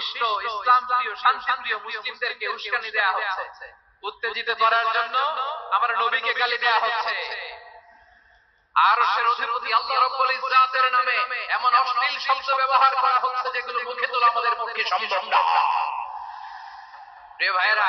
নিষ্ঠ ইসলাম প্রিয়, শান্তি প্রিয় মুসলিমদেরকে উস্কানি দেয়া হচ্ছে। উত্তেজিত করার জন্য আমার নবীকে গালি দেয়া হচ্ছে। আরশের অধিপতি আল্লাহ ইজ্জাতের নামে এমন অশ্লীল শব্দ ব্যবহার করা হচ্ছে যেগুলো মুখে তোলা আমাদের পক্ষে সম্ভব না। প্রিয় ভাইরা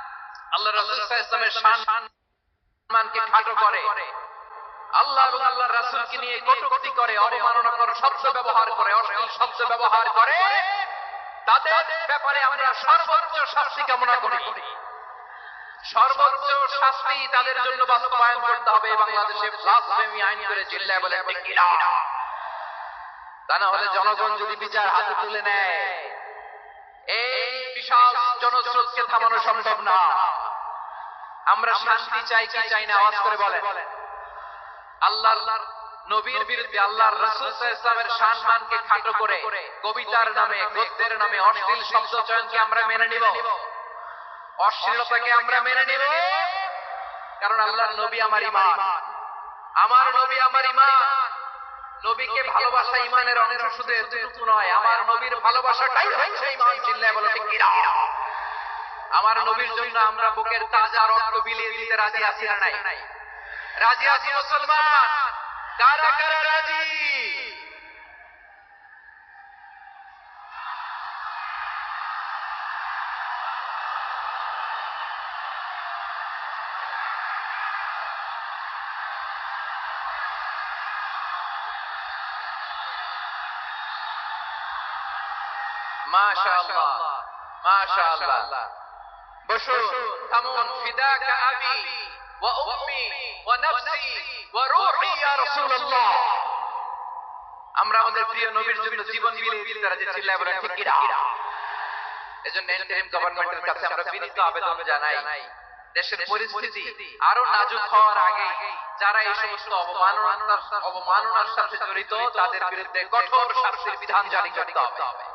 আল্লাহ রাসূল সাল্লাল্লাহু আলাইহি ওয়াসাল্লামের সম্মানকে খাটো করে। আল্লাহ এবং আল্লাহর রাসূলকে নিয়ে কটূক্তি করে শব্দ ব্যবহার করে, অশ্লীল শব্দ ব্যবহার করে। তাদের ব্যাপারে আমরা সর্বোচ্চ শাস্তি কামনা করি। সর্বোচ্চ শাস্তি তাদের জন্য বাস্তবায়ন করতে হবে, বাংলাদেশে ব্লাসফেমি আইন করে বলে তা না হলে জনগণ যদি বিচার হাতে তুলে নেয়, এই বিশাল জনস্রোতকে থামানো সম্ভব না। আমরা শান্তি চাই কি চাই না? আওয়াজ করে বলে আল্লাহ আল্লাহর নবীর বিরুদ্ধে আল্লাহর রাসূল ইসলামের সম্মানকে খাটো করে, কবিতার নামে, গদ্যের নামে, অশ্লীল শব্দ চয়নকে আমরা মেনে নিব। অশ্লীলতাকে আমরা মেনে নিব। কারণ আল্লাহর নবী আমার ইমান। আমার নবী আমার ইমান। নবীকে ভালোবাসা ইমানের অংশ শুধু এতটুকু নয়, আমার নবীর ভালোবাসাটাই হচ্ছে ইমান। চিল্লায় বলো, ঠিক কিনা? আমার নবীর জন্য আমরা বুকের তাজা রক্ত বিলিয়ে দিতে রাজি আছি না নাই? রাজি আছি মুসলমান? কারা কারা রাজি? মাশাআল্লাহ মাশাআল্লাহ। বসুন থামুন ফিদাকা আবি ওয়া উম্মি ওয়া নাফসি ওয়া রূহি ইয়া রাসূলুল্লাহ। আমরা আমাদের প্রিয় নবীর জন্য জীবন বিলিয়ে দিতে রাজি চিল্লায় বলেন ঠিক এজন্য ইন্টারিম গভর্নমেন্টের কাছে আমরা বিনীত আবেদন জানাই দেশের পরিস্থিতি আরও নাজুক হওয়ার আগে যারা এই সমস্ত অবমাননার অবমাননার সাথে জড়িত তাদের বিরুদ্ধে কঠোর শাস্তির বিধান জারি করতে হবে।